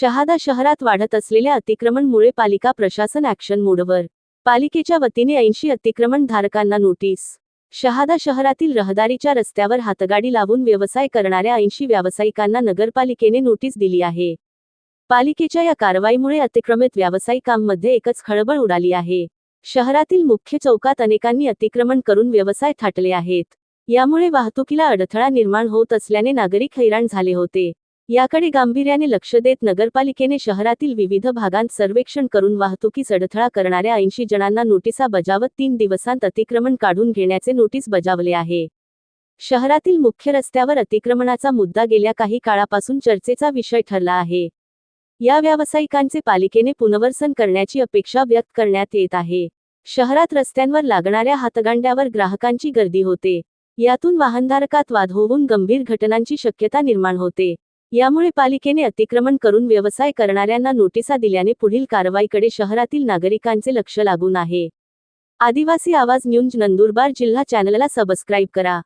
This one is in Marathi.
शहादा शहरात वाढत असलेल्या अतिक्रमणमुळे पालिका प्रशासन ॲक्शन मोडवर. पालिकेच्या वतीने ऐंशी अतिक्रमण धारकांना नोटीस. शहादा शहरातील रहदारीच्या रस्त्यावर हातगाडी लावून व्यवसाय करणाऱ्या ऐंशी व्यावसायिकांना नगरपालिकेने नोटीस दिली आहे. पालिकेच्या या कारवाईमुळे अतिक्रमित व्यावसायिकांमध्ये एकच खळबळ उडाली आहे. शहरातील मुख्य चौकात अनेकांनी अतिक्रमण करून व्यवसाय थाटले आहेत. यामुळे वाहतुकीला अडथळा निर्माण होत असल्याने नागरिक हैराण झाले होते. याकडे गांभीर्याने लक्ष देत नगरपालिकेने शहरातील विविध भागांत सर्वेक्षण करून वाहतुकीस अडथळा करणाऱ्या ऐंशी जणांना नोटिसा बजावत तीन दिवसांत अतिक्रमण काढून घेण्याचे नोटीस बजावले आहे. शहरातील मुख्य रस्त्यावर अतिक्रमणाचा मुद्दा गेल्या काही काळापासून चर्चेचा विषय ठरला आहे. या व्यावसायिकांचे पालिकेने पुनर्वसन करण्याची अपेक्षा व्यक्त करण्यात येत आहे. शहरात रस्त्यांवर लागणाऱ्या हातगांड्यावर ग्राहकांची गर्दी होते. यातून वाहनधारकात वाद होऊन गंभीर घटनांची शक्यता निर्माण होते. यामुळे पालिकेने अतिक्रमण करून व्यवसाय करणाऱ्यांना नोटिसा दिल्याने पुढील कारवाईकडे शहरातील नागरिकांचे लक्ष लागून आहे. आदिवासी आवाज न्यूज नंदुरबार जिल्हा चॅनलला सबस्क्राईब करा.